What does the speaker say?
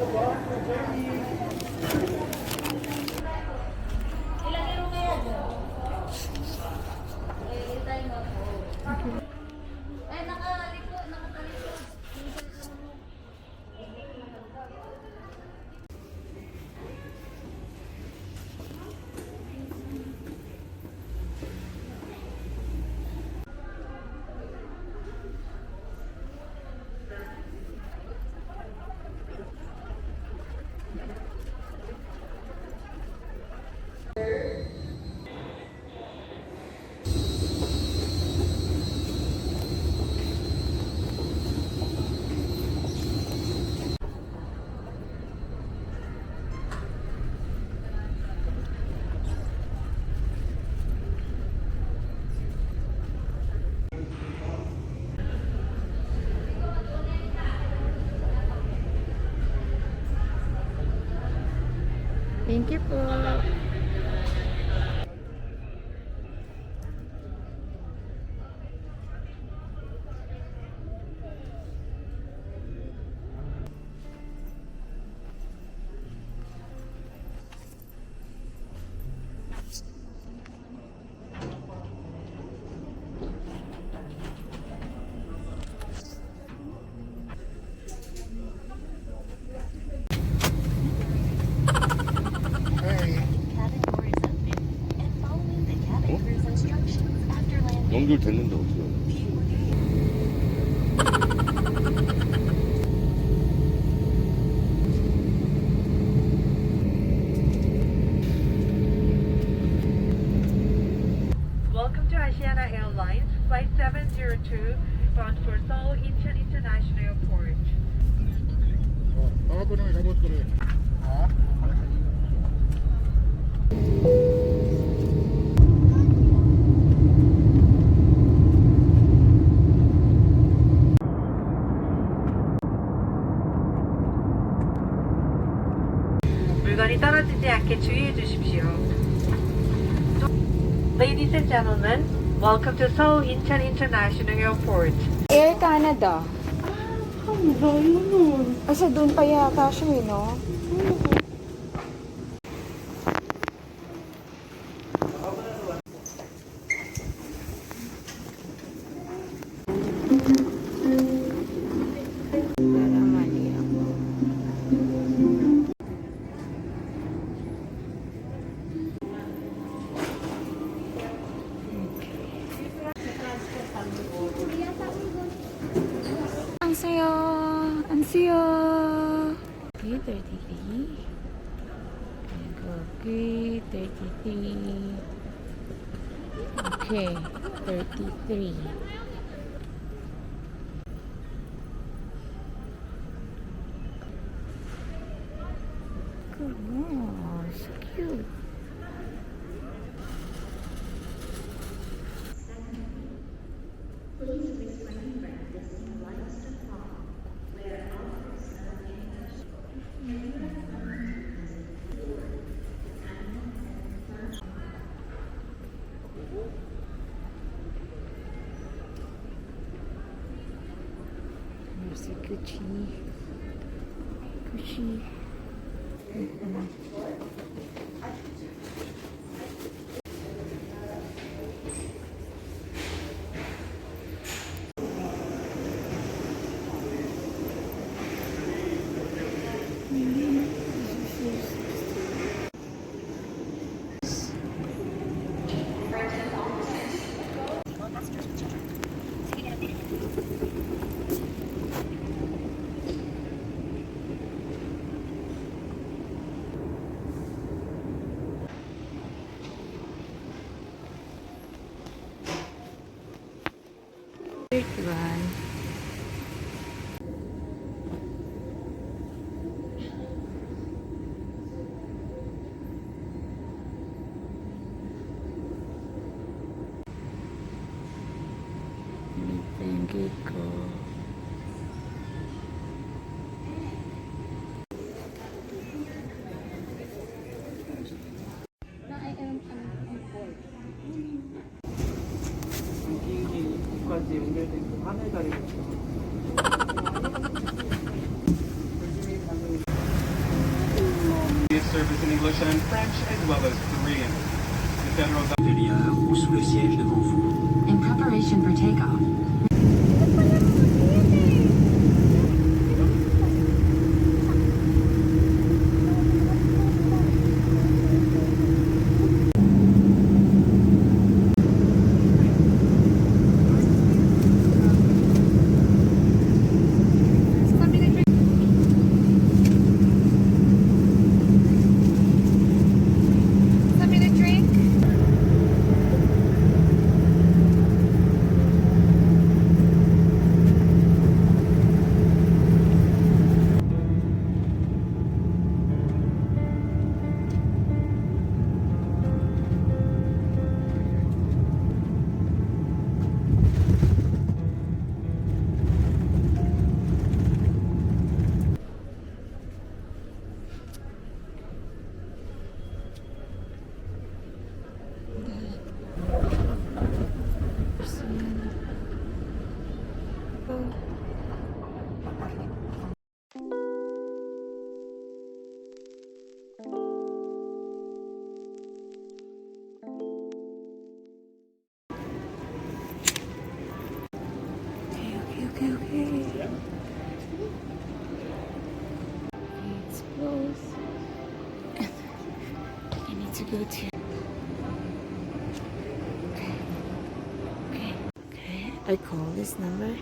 Obrigado. Thank you po. 연결됐는데 어떻게 하냐. Welcome to Asiana Airlines Flight 702 bound for Seoul Incheon International Airport. Baka po naman, kabot ko rin. Ha? 물건이 떨어지지 않게 주의해 주십시오. Ladies and gentlemen, welcome to Seoul Incheon International Airport. Air Canada. Kasi doon pa yata siya eh, no? Para 33. Okay, 33. Okay, 33. Goodness, so cute. Gucci. Gucci. Gucci. 31. Thank you, God. ko. 여기까지 연결돼 있고 하늘다리가 있어. service in English and French as well as Korean. The federal intérieur ou sous le siège devant vous. In preparation for takeoff, Okay. I call this number.